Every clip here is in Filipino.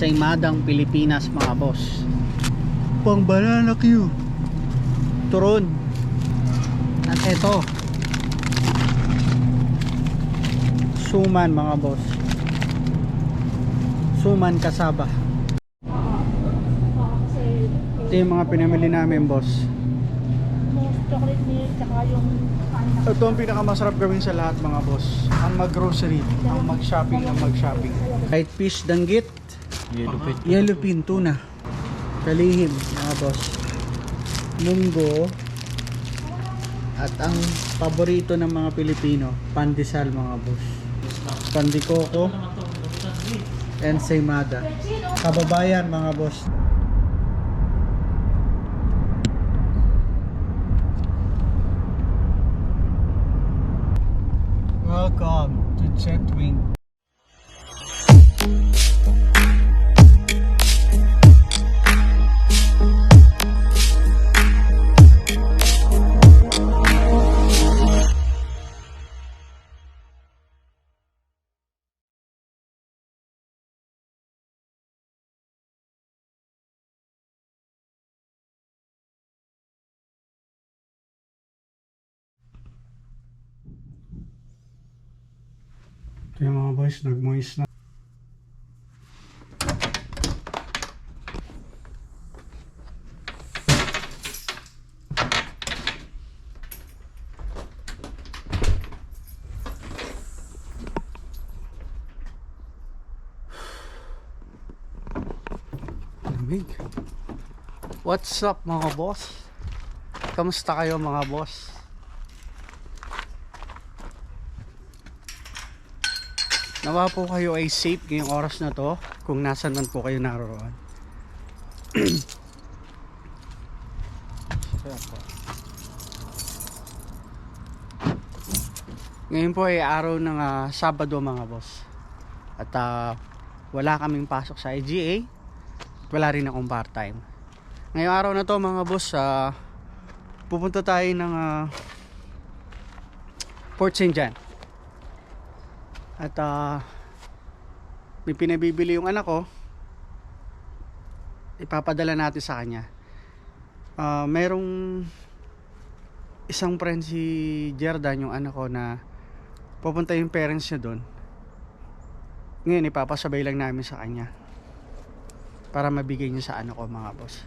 Ensaymadang Pilipinas mga boss. Pang banana Q turon. At ito suman mga boss. Suman kasaba. Ito yung mga pinamili namin boss. Chocolate milk tsaka yung ito ang pinakamasarap gawin sa lahat mga boss. Ang mag-grocery ang mag-shopping ang mag-shopping. Kahit fish danggit Yellowfin. yellowfin tuna kalihim mga boss. Munggo. At ang paborito ng mga Pilipino pandesal mga boss. Pandikoko ensaymada kababayan mga boss. Welcome to Jetwing Ito mga boys, nag-moist na. Lamig. What's up mga boss? Kamusta kayo mga boss? Nawa po kayo ay safe ngayong oras na to kung nasan man po kayo naroon. Ngayon po ay araw ng ah, Sabado mga boss. At ah, wala kaming pasok sa IGA. Wala rin akong part-time. Ngayong araw na to mga boss, ah, pupunta tayo ng ah, Port St. John. At ah, may pinabibili yung anak ko. Ipapadala natin sa kanya. Ah, merong isang friend si Jerdan yung anak ko na pupunta yung parents niya doon. Ngayon ipapasabay lang namin sa kanya para mabigay niya sa anak ko mga boss.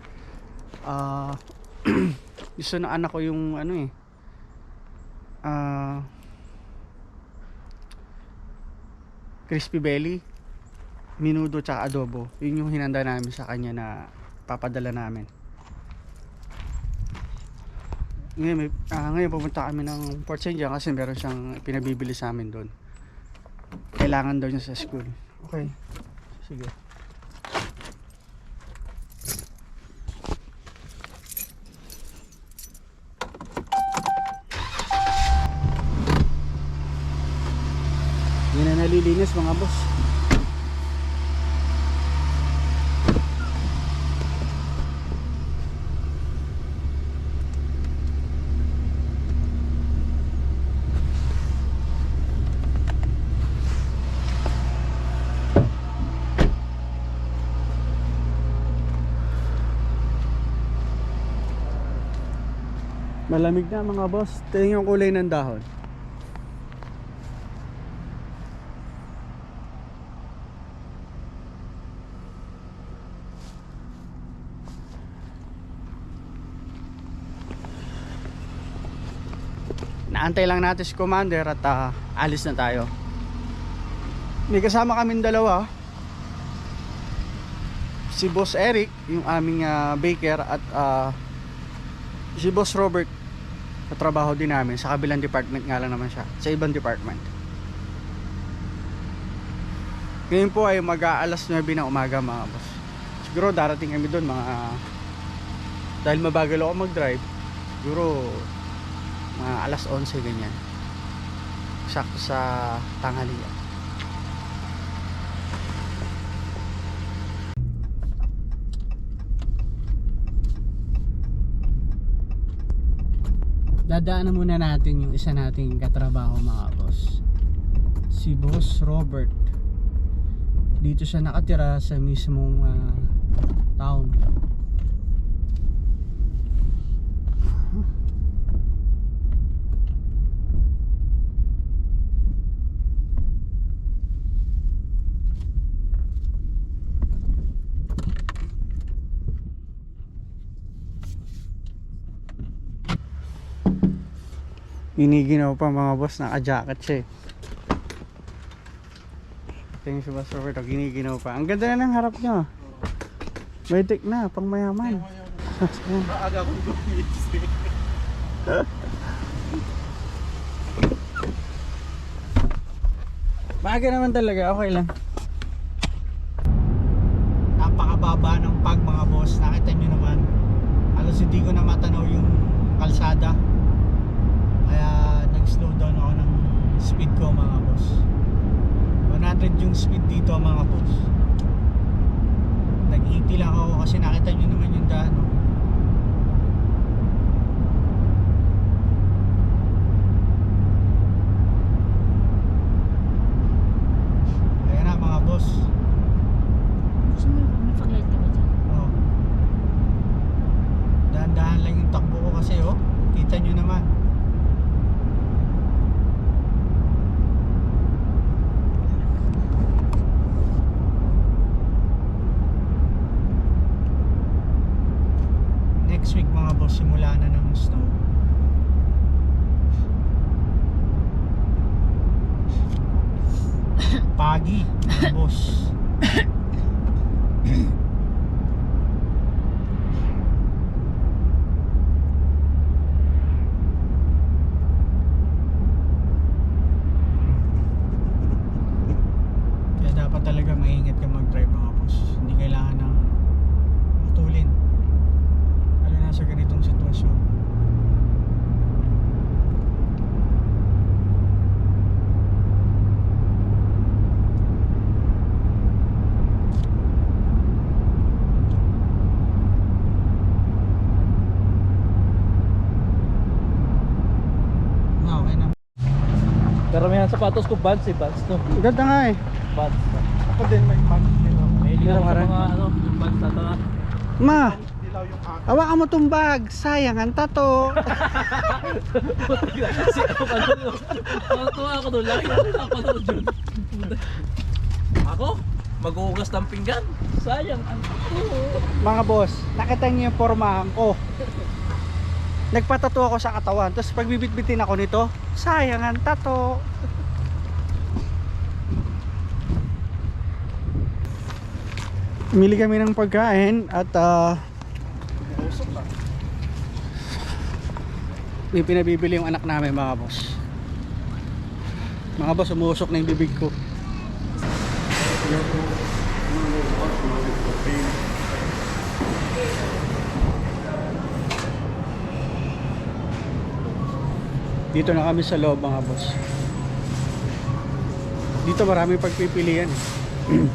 Ah gusto ng anak ko yung ano eh. Ah crispy belly, minudo tsaka adobo. Yun yung hinanda namin sa kanya na papadala namin. Ngayon, may, ah, ngayon pupunta kami ng Port St. John kasi meron siyang pinabibili sa amin doon. Kailangan daw niya sa school. Okay. Sige. Yan na nalilinis mga boss. Malamig na mga boss. Tingnan yung kulay ng dahon. Naantay lang natin si Commander at ah, alis na tayo. May kasama kaming dalawa. Si Boss Eric, yung aming ah, baker at ah, si Boss Robert. Katrabaho din namin. Sa kabilang department nga lang naman siya. Sa ibang department. Ngayon po ay mag-aalas 9 ng umaga mga boss. Siguro darating kami doon mga dahil mabagal ako mag-drive siguro mga alas 11 ganyan. Sakto sa tanghalian. Dadaanan muna natin yung isa nating katrabaho mga boss. Si boss Robert. Dito siya nakatira sa mismong ah, town. Giniginaw pa mga boss, naka-jacket siya eh. Tingin si Boss Roberto, giniginaw pa. Ang ganda na ng harap niya. May tik na, pang mayaman. Maaga kong gumising. Maaga naman talaga, okay lang. Napakababa ng pag mga boss. Nakita nyo naman. Halos hindi ko na matanaw yung kalsada. Kaya nag-slow down ako ng speed ko mga boss. 100 yung speed dito mga boss. Nag-80 lang ako kasi nakita nyo naman yung daan. oh. Ayan na mga boss. Gusto mo may pag-light ka ba dyan? Oh. Dahan-dahan lang yung takbo ko kasi oh. Kita nyo naman. Next week mga boss, simula na ng snow. Pagi, mga boss. Kaya dapat talaga maingat ka mag-drive mga boss. Hindi kailangan ng matulin. Lalo na sa ganitong sitwasyon. Karamihan sapatos ko Vans eh, Vans no. Ganda nga eh. Vans. Ako din may pants ako Meron ka sa mga ano, yung Vans na tanga. Ma, Dilaw yung akin. hawakan mo tong bag. Sayang ang tato. Tuwa ako doon. Laki na doon yun. Ako? Mag-uugas ng pinggan. Sayang. Ang Mga boss, nakita niyo yung pormahan ko. Nagpatato ako sa katawan. Tapos pag bibitbitin ako nito, sayang ang tato. Mili kami ng pagkain at ah may pinabibili yung anak namin mga boss. Mga boss, umusok na yung bibig ko. Dito na kami sa loob mga boss. Dito marami pagpipilian. eh.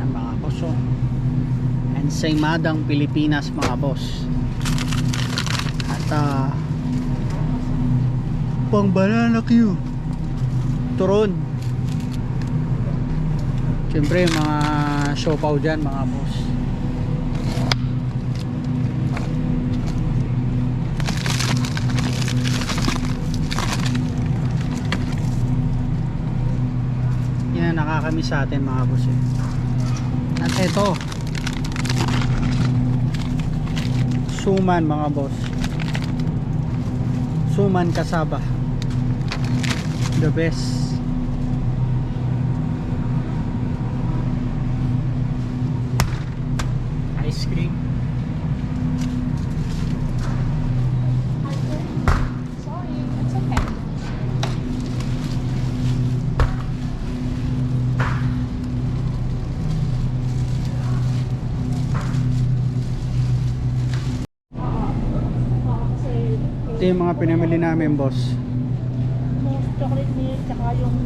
Yan mga boss oh. Ensaymadang Pilipinas mga boss. At ah pang banana Q. Turon. Siyempre yung mga siopaw dyan mga boss. Yan nakakami sa atin mga boss eh. At eto. Suman mga boss. Suman kasaba. The best. Ito yung mga pinamili namin boss. chocolate milk, tsaka yung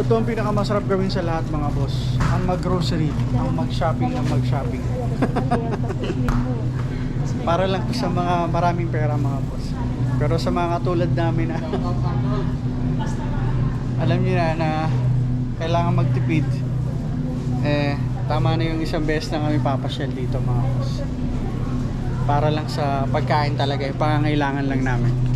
Ito ang pinakamasarap gawin sa lahat mga boss. Ang mag-grocery, ang mag-shopping ng mag-shopping. Para lang sa mga maraming pera mga boss. Pero sa mga katulad namin na alam niyo na na kailangan magtipid eh tama na yung isang beses na kami papasyal dito mga boss. Para lang sa pagkain talaga, yung pangangailangan lang namin.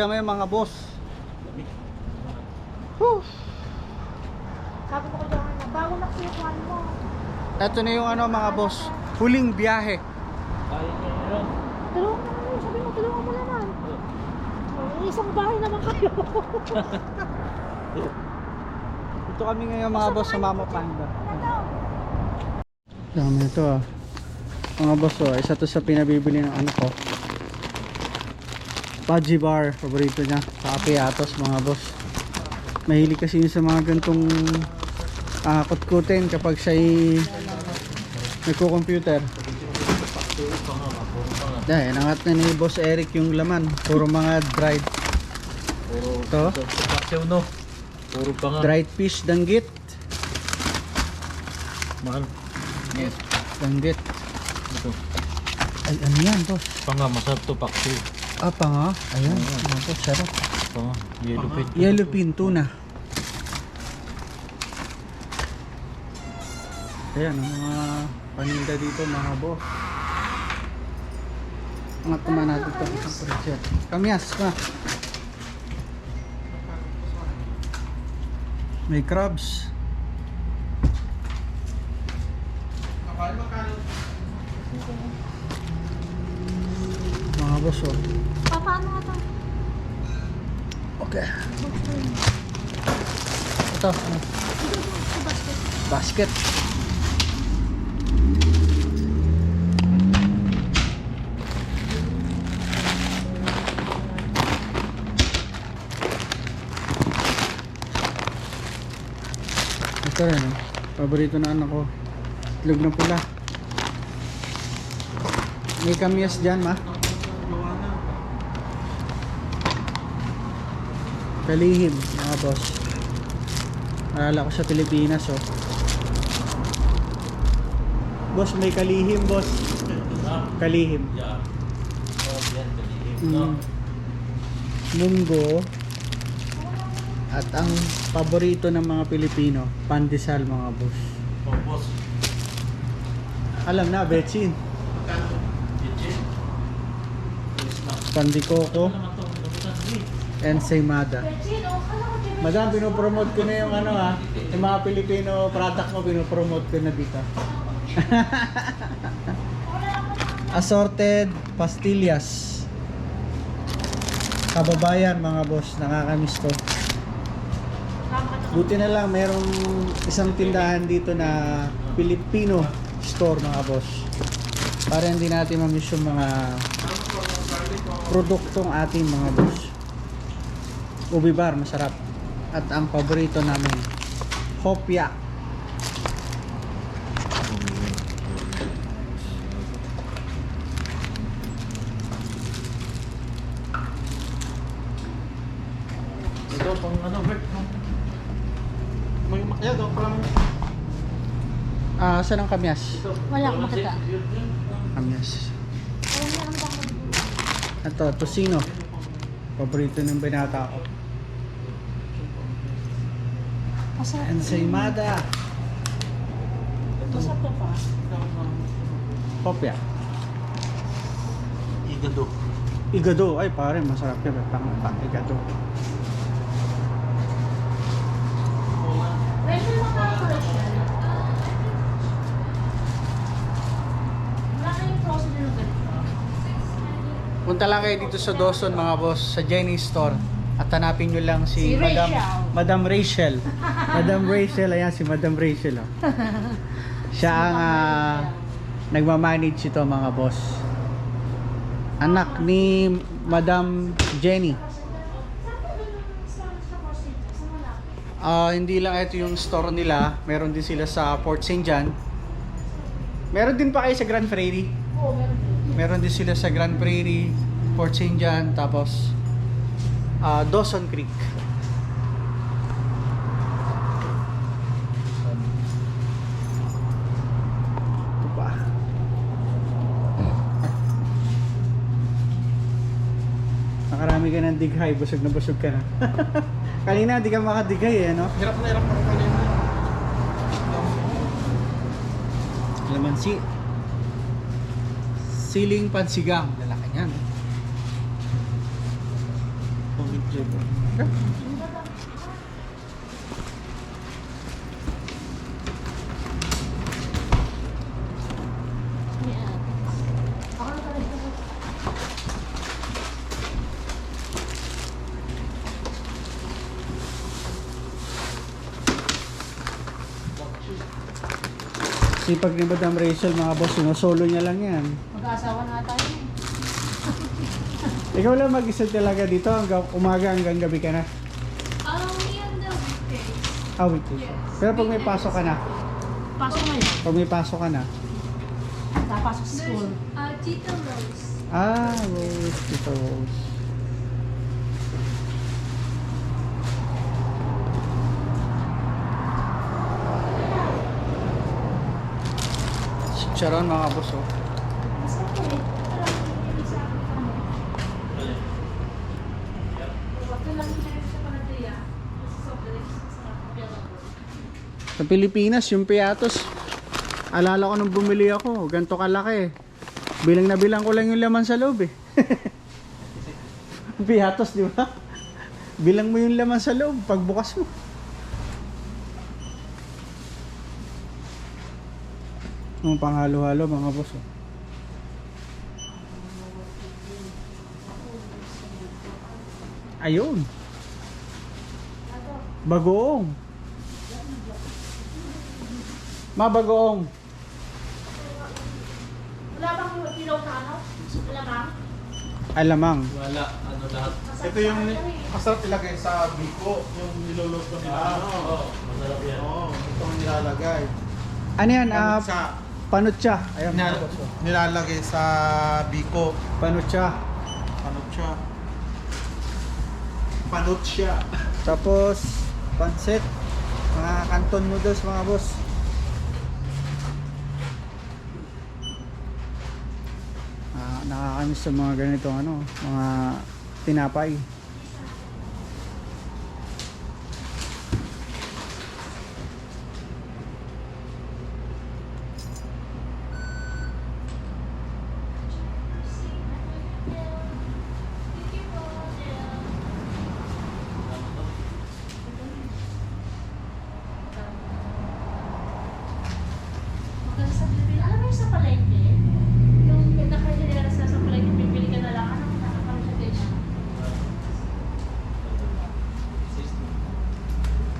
Kami mga boss. Whew! Sabi ko kay Johanna, bago na kwan mo. Ito na yung ano mga boss, huling biyahe. Kaya. Tulungan mo naman, sabi mo, tulungan mo naman. Oh, isang bahay naman kayo. Ito kami ngayon mga boss sa Mama Panda. Dami ito ah. Mga boss oh, isa to sa pinabibili ng anak ko. Pudgy bar, paborito niya. Sa Apiatos mga boss. Mahilig kasi yun sa mga gantong ah, kutkutin kapag siya'y nagko-computer. Dahil, nangat na ni Boss Eric yung laman. Puro mga dried, Puro To? no. Puro pa nga. dried fish, danggit. Mahal. Yes. Danggit. Ito. Ay, ano yan, boss? Pa nga, masarap to pakyaw. Ah, pa nga. Ayan, to, sarap. Pa nga, yellow pin. Yellowfin tuna. Ayan, ang mga paninda dito, mga boss. Angat naman natin ito. Isang project. Kamyas pa. May crabs. Mga boss, oh. Pa, paano nga to? Okay. Ito, ano? Basket. basket. Ito rin, oh. paborito na anak ko. Itlog na pula. May kamyas dyan, ma. Kalihim, mga boss. Alala ko sa Pilipinas, oh. Boss, may kalihim, boss. Kalihim. Yeah. Oh, yan, kalihim. Mm. No? Munggo. At ang paborito ng mga Pilipino, pandesal, mga boss. Oh, boss. Alam na, Betsin. Na. Pandikoko, Ano naman to? Nabutan, ko Jimmy. Madam, pinopromote ko na yung ano ha, yung mga Pilipino product mo, pinopromote ko na dito. Assorted pastillas. Kababayan mga boss, nakakamiss to. Buti na lang merong isang tindahan dito na Filipino store mga boss. Para hindi natin mamiss yung mga produktong ating mga boss. Ubi bar, masarap. At ang paborito namin, hopya. Ito, pang ano, Bert, no? May makya daw, parang... Ah, saan ang kamyas? Wala akong makita. Kamyas. Ito, tosino. Paborito ng binata ko. Masarap. Ensaymada. Masarap to pa. Kopya. Igado. Igado. Ay, pare, masarap yun. Pang, pang igado. Punta lang kayo dito sa Dawson mga boss, sa Jenny Store. At hanapin nyo lang si, Si Madam, Rachel. Madam Rachel. Madam Rachel, ayan si Madam Rachel. Oh. Siya ang ah, nagmamanage ito mga boss. Anak ni Madam Jenny. Ah, hindi lang ito yung store nila. Meron din sila sa Port St. John. Meron din pa kayo sa Grand Prairie. Oo, meron din. Meron din sila sa Grand Prairie, Port St. John, tapos ah, Dawson Creek. Ito pa. Nakarami ka ng dighay, busog na busog ka na. Kanina, di ka makadighay eh, no? Hirap na hirap ako kanina. Lamansi. Siling pansigang. Lalaki niyan. Yan. Ako na talaga. Sipag ni Madam Rachel, mga boss, sinosolo niya lang yan. Mag-aasawa na tayo. Ikaw lang mag-isa talaga dito hanggang umaga hanggang gabi ka na. Um, yan the weekdays. Ah, weekdays. Yes. Pero pag may pasok ka na, Pasok na yan. pag may pasok ka na, Napasok sa school. There's uh, Tita Rose. ah, Rose, dito Rose. Charon mga boss oh. Masarap to eh. Alam, hindi sa akin pa mo. Huwag ka lang pinag sa Panadilla. Sobrang sarap. Sa Pilipinas, yung piatos, alala ko nung bumili ako, ganito kalaki. Bilang na bilang ko lang yung laman sa loob eh. piatos, di ba? Bilang mo yung laman sa loob, pagbukas mo. Yung panghalo-halo mga boss. Oh. Ayun. Bagoong. Mabagoong. Wala bang ilaw na ano? Wala bang? Alamang. Wala, ano lahat. Ito yung masarap ilagay sa biko, yung niluluto nila. Oo, masarap yan. Oo, ito ang nilalagay. Ano yan? Ah, sa, panutsa. Ayan nil- oh. nilalagay sa biko. Panutsa. Panot siya. Tapos, pansit. Mga kanton noodles mga boss. Nakakamiss sa mga ganitong ano, mga tinapay. Maganda sa Pilipinas. Alam mo yung sa palengke? Yung nakahiliras na sa palengke, pipili ka na lang. Ano? Nakakaroon siya din siya.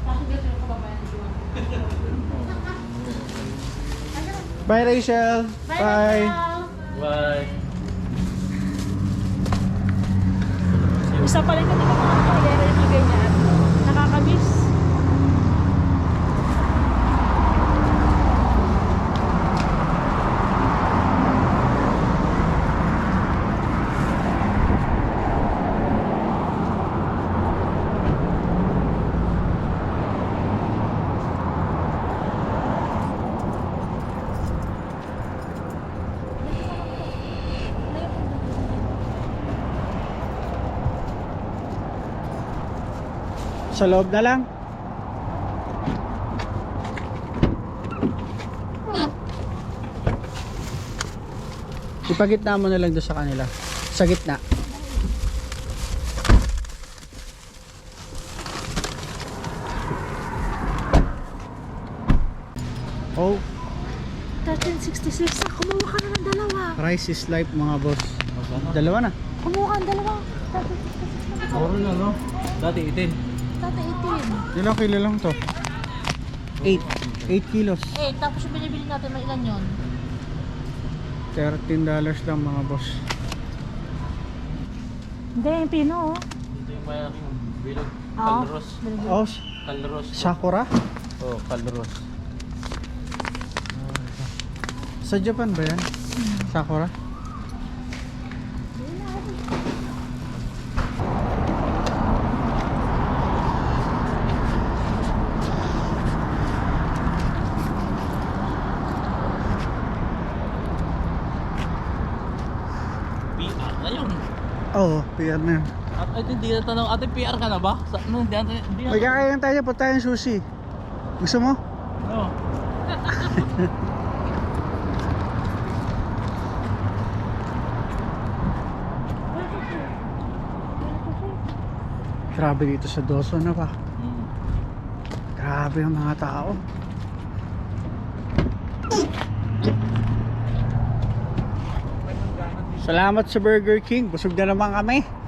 Bakit ganito yung kababayan ni Juan? Ano? Bye Rachel. Bye! Bye. Bye. Isa pa rin Sa loob na lang. Ipagitna mo na lang doon sa kanila. Sa gitna. Oh. 1366. Kumuha ka na ng dalawa. Rice is life mga boss. Dalawa na. Kumuha ka ng dalawa. 1366. Oro na no? Dati 18. Dati 18. Ilang kilo lang to? 8. 8 kilos. 8. Tapos yung binibili natin, may ilan yun? 13 dollars lang mga boss. Hindi, yung pino oh. Ito yung malaking bilog. Oo. Kalros. Oh, Kalros. Sakura? Oo, oh, kalros. Sa Japan ba yan? Sakura? PR na yun. At ay, hindi na tanong, ate PR ka na ba? Sa, ano, hindi natin, hindi na. May kakain tayo, punta tayong sushi. Gusto mo? No. Grabe dito sa Dawson na pa. Hmm. Grabe ang mga tao. Salamat sa Burger King. Busog na naman kami.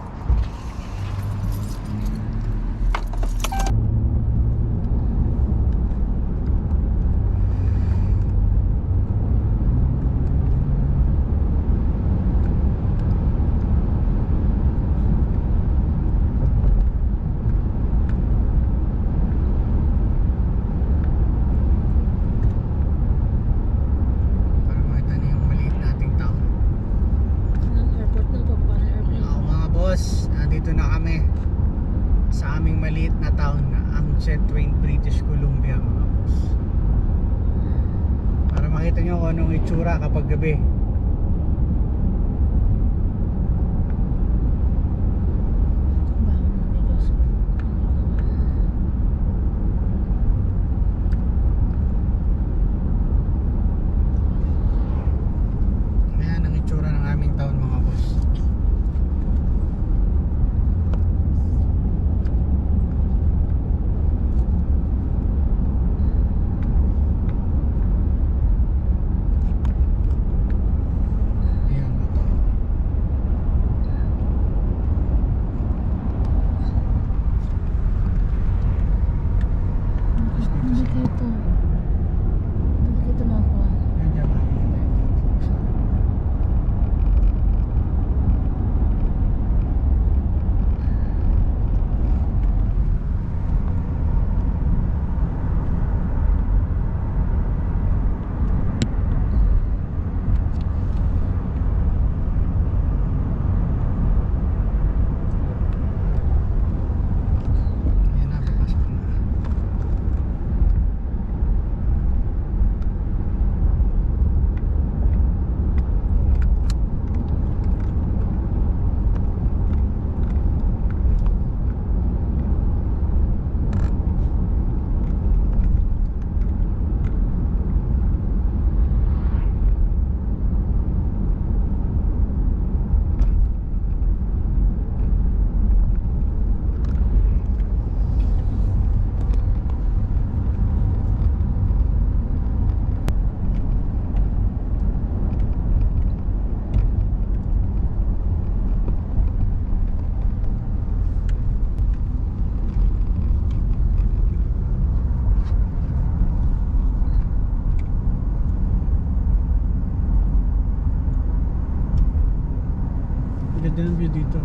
Ganda ng view dito.